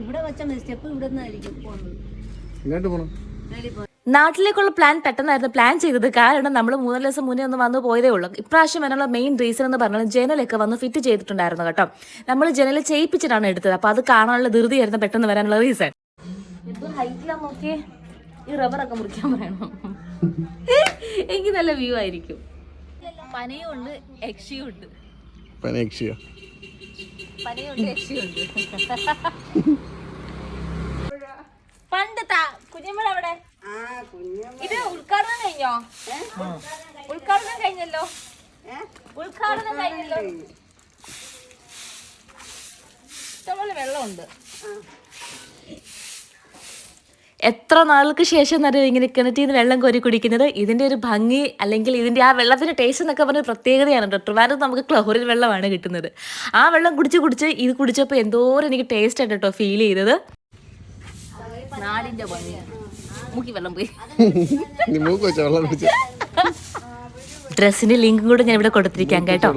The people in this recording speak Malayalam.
ഇവിടെ വെച്ചാൽ സ്റ്റെപ്പ് ഇവിടെ നിന്നായിരിക്കും പോകുന്നത് നാട്ടിലേക്കുള്ള പ്ലാൻ പെട്ടെന്നായിരുന്നു. പ്ലാൻ ചെയ്തത്. കാരണം നമ്മൾ മൂന്ന് ദിവസം മുന്നേ ഒന്ന് വന്നു പോയതേ ഉള്ളൂ. ഇപ്രാവശ്യം വരാനുള്ള മെയിൻ റീസൺ എന്ന് പറഞ്ഞാൽ ജനലൊക്കെ വന്ന് ഫിറ്റ് ചെയ്തിട്ടുണ്ടായിരുന്നു കേട്ടോ. നമ്മൾ ജനൽ ചെയ്യിപ്പിച്ചിട്ടാണ് എടുത്തത്. അപ്പോൾ അത് കാണാനുള്ള ധൃതിയായിരുന്നു പെട്ടെന്ന് വരാനുള്ള റീസൺ ഹൈറ്റിലാ നോക്കിയേ. ഈ റബ്ബറൊക്കെ മുറിക്കാൻ പറയണം? എനിക്ക് നല്ല വ്യൂ ആയിരിക്കും. പനയും ഉണ്ട് യക്ഷിയും ഉണ്ട്. പനേക്ഷിയ പനയുണ്ട്. യക്ഷിയുണ്ട് പണ്ട് കുഞ്ഞമ്മ അവിടെ ഇത് ഉദ്ഘാടനം കഴിഞ്ഞോ? ഉദ്ഘാടനം കഴിഞ്ഞല്ലോ? ഉദ്ഘാടനം കഴിഞ്ഞല്ലോ? ഇഷ്ടംപോലെ വെള്ളമുണ്ട്. എത്ര നാൾക്ക് ശേഷം അറിയാം ഇങ്ങനെ കിണറ്റിൽ നിന്ന് വെള്ളം കോരി കുടിക്കുന്നത് ഇതിന്റെ ഒരു ഭംഗി അല്ലെങ്കിൽ ഇതിന്റെ ആ വെള്ളത്തിന്റെ ടേസ്റ്റ് എന്നൊക്കെ പറഞ്ഞ പ്രത്യേകതയാണ് കേട്ടോ. ട്രിവാൻഡ്രത്ത് നമുക്ക് ക്ലോറിൻ വെള്ളമാണ് കിട്ടുന്നത്. ആ വെള്ളം കുടിച്ച് കുടിച്ച് ഇത് കുടിച്ചപ്പോൾ എന്തോരം എനിക്ക് ടേസ്റ്റ് ആയിട്ട് കേട്ടോ ഫീൽ ചെയ്തത്. നാടിന്റെ മൂക്കി വെള്ളം പോയി. നീ മൂക്ക് വെച്ച വെള്ളം കുടിച്ച. ഡ്രസ്സിന്റെ ലിങ്കും കൂടെ ഞാൻ ഇവിടെ കൊടുത്തിരിക്കാം കേട്ടോ.